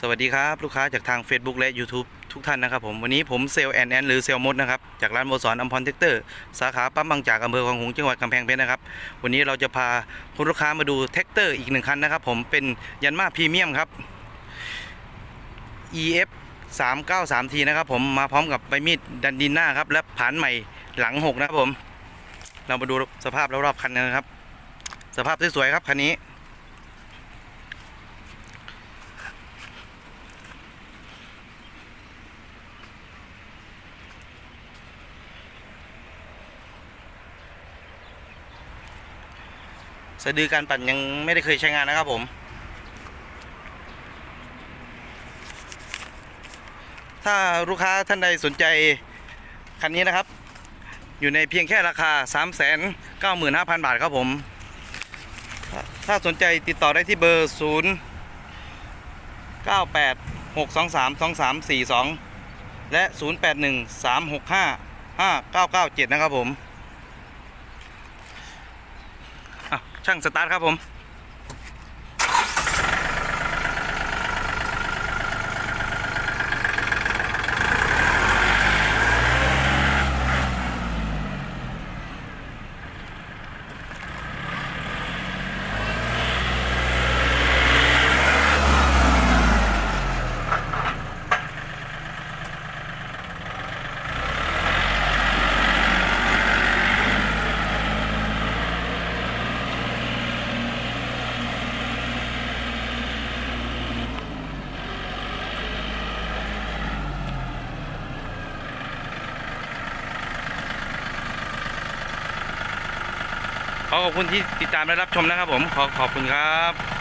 สวัสดีครับ ลูกค้าจากทาง Facebook และ YouTube ทุกท่านนะครับผม วันนี้ผมเซลแอนแอนหรือเซลมดนะครับ จากร้านโมสอนอัมพรเทคเตอร์สาขาปั๊มบางจากอำเภอคลองหงส์จังหวัดกำแพงเพชรนะครับ วันนี้เราจะพาคุณลูกค้ามาดูเทคเตอร์อีกหนึ่งคันนะครับผมเป็นยันมาพรีเมียมครับ EF 393 t นะครับผมมาพร้อมกับใบมีดดันดินหน้าครับ และผานใหม่หลัง6นะครับผม เรามาดูสภาพรอบๆคันนะครับ สภาพสวยๆครับคันนี้ะดือการปั่นยังไม่ได้เคยใช้งานนะครับผม ถ้าลูกค้าท่านใดสนใจคันนี้นะครับ อยู่ในเพียงแค่ราคา 3 9 5 0 0 0 บาทครับผม ถ้าสนใจติดต่อได้ที่เบอร์ 0 9 8 6 2 3 2 3 4 2 และ 0 8 1 3 6 5 5 9 9 7 นะครับผม อะ ช่างสตาร์ทครับผม ขอขอบคุณที่ติดตามและรับชมนะครับผม ขอขอบคุณครับ